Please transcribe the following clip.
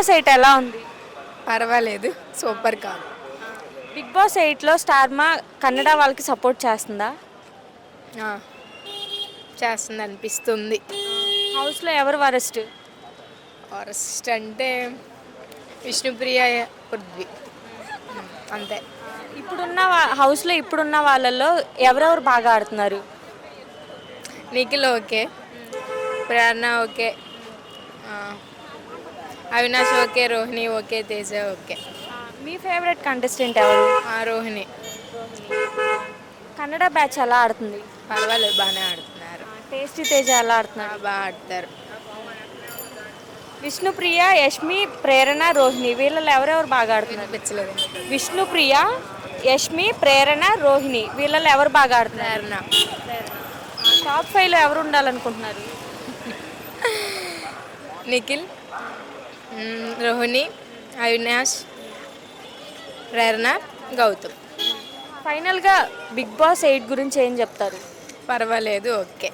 Boss eight ఎలా ఉంది? పర్వాలేదు సూపర్ కాదు. బిగ్ బాస్ ఎయిట్లో స్టార్మా కన్నడ వాళ్ళకి సపోర్ట్ చేస్తుందా? చేస్తుంది అనిపిస్తుంది హౌస్లో ఎవరు వరస్ట్? ఫారెస్ట్ అంటే విష్ణుప్రియ పృథ్వీ. అంతే. ఇప్పుడున్న వా- హౌస్లో ఇప్పుడున్న వాళ్ళల్లో ఎవరెవరు బాగా ఆడుతున్నారు? Nikhil okay Prerana okay Avinash okay Rohini okay Teja okay. మీ ఫేవరెట్ కంటెస్టెంట్ ఎవరు? ఆ, రోహిణి. కన్నడ బ్యాచ్ ఎలా ఆడుతుంది? పర్వాలేదు బాగానే ఆడుతున్నారు. టేస్టీ తేజ ఎలా ఆ, ఆడుతున్నారు బాగా ఆడతారు. విష్ణుప్రియ యష్మి ప్రేరణ రోహిణి వీళ్ళలో ఎవరెవరు బాగా ఆడుతున్నారు? వినిపించలేదు. విష్ణుప్రియ యష్మి ప్రేరణ రోహిణి వీళ్ళలో ఎవరు బాగా ఆడుతున్నారు? ప్రేరణ. టాప్ ఫైవ్లో ఎవరు ఉండాలనుకుంటున్నారు? నిఖిల్. రోహిణి అవినాష్ ప్రేరణ గౌతమ్. ఫైనల్గా బిగ్ బాస్ ఎయిట్ గురించి ఏం చెప్తారు? పర్వాలేదు ఓకే.